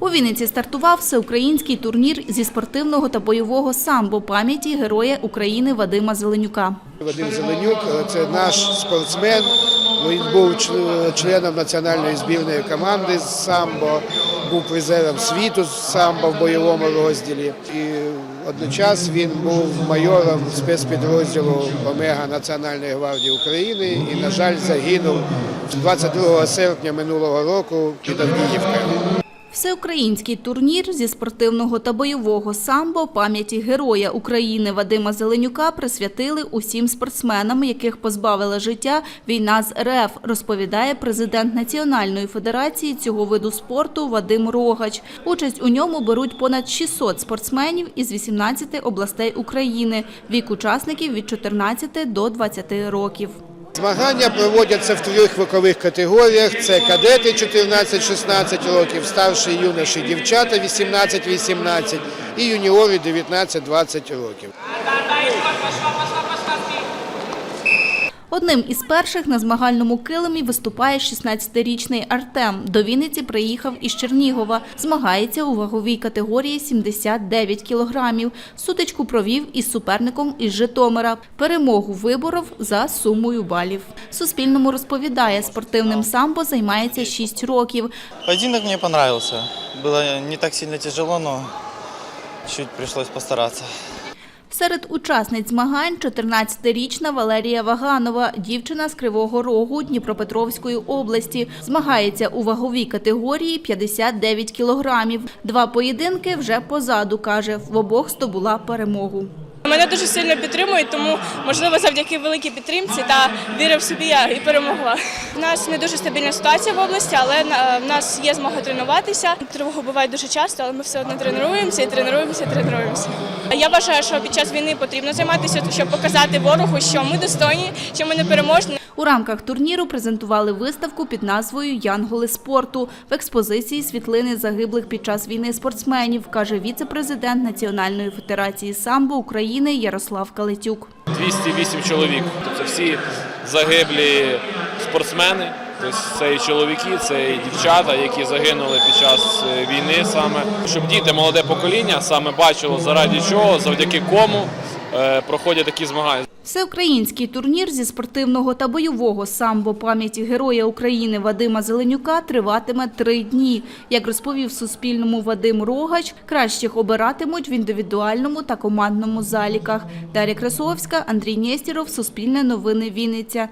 У Вінниці стартував всеукраїнський турнір зі спортивного та бойового самбо пам'яті Героя України Вадима Зеленюка. Вадим Зеленюк е, це наш спортсмен. Він був членом національної збірної команди з самбо, був призером світу з самбо в бойовому розділі. І одночас він був майором спецпідрозділу Омега Національної гвардії України і, на жаль, загинув 22 серпня минулого року під Авдіївкою. Всеукраїнський турнір зі спортивного та бойового самбо пам'яті Героя України Вадима Зеленюка присвятили усім спортсменам, яких позбавила життя війна з РФ, розповідає президент Національної федерації цього виду спорту Вадим Рогач. Участь у ньому беруть понад 600 спортсменів із 18 областей України. Вік учасників від 14 до 20 років. Змагання проводяться в трьох вікових категоріях: це кадети 14-16 років, старші юноші, дівчата 18-18 і юніори 19-20 років. Одним із перших на змагальному килимі виступає 16-річний Артем. До Вінниці приїхав із Чернігова. Змагається у ваговій категорії 79 кілограмів. Сутичку провів із суперником із Житомира. Перемогу виборов за сумою балів. Суспільному розповідає, спортивним самбо займається 6 років. Поединок мне понравился. Было не так сильно тяжело, но чуть пришлось постараться. Серед учасниць змагань 14-річна Валерія Ваганова, дівчина з Кривого Рогу Дніпропетровської області. Змагається у ваговій категорії 59 кілограмів. Два поєдинки вже позаду, каже. В обох здобула перемогу. Мене дуже сильно підтримують, тому можливо завдяки великій підтримці та віри в собі я і перемогла. У нас не дуже стабільна ситуація в області, але в нас є змога тренуватися. Тривога буває дуже часто, але ми все одно тренуємося і тренуємося, і тренуємося. Я вважаю, що під час війни потрібно займатися, щоб показати ворогу, що ми достойні, що ми не переможні. У рамках турніру презентували виставку під назвою Янголи спорту. В експозиції світлини загиблих під час війни спортсменів, каже віце-президент Національної федерації самбо України Ярослав Калетюк. 208 чоловік. Це всі загиблі спортсмени. Тобто це і чоловіки, це і дівчата, які загинули під час е, війни саме. Щоб діти, молоде покоління саме бачило заради чого, завдяки кому проходять такі змагання. Всеукраїнський турнір зі спортивного та бойового самбо пам'яті Героя України Вадима Зеленюка триватиме три дні. Як розповів Суспільному Вадим Рогач, кращих обиратимуть в індивідуальному та командному заліках. Дар'я Красовська, Андрій Нєстіров, Суспільне новини Вінниця.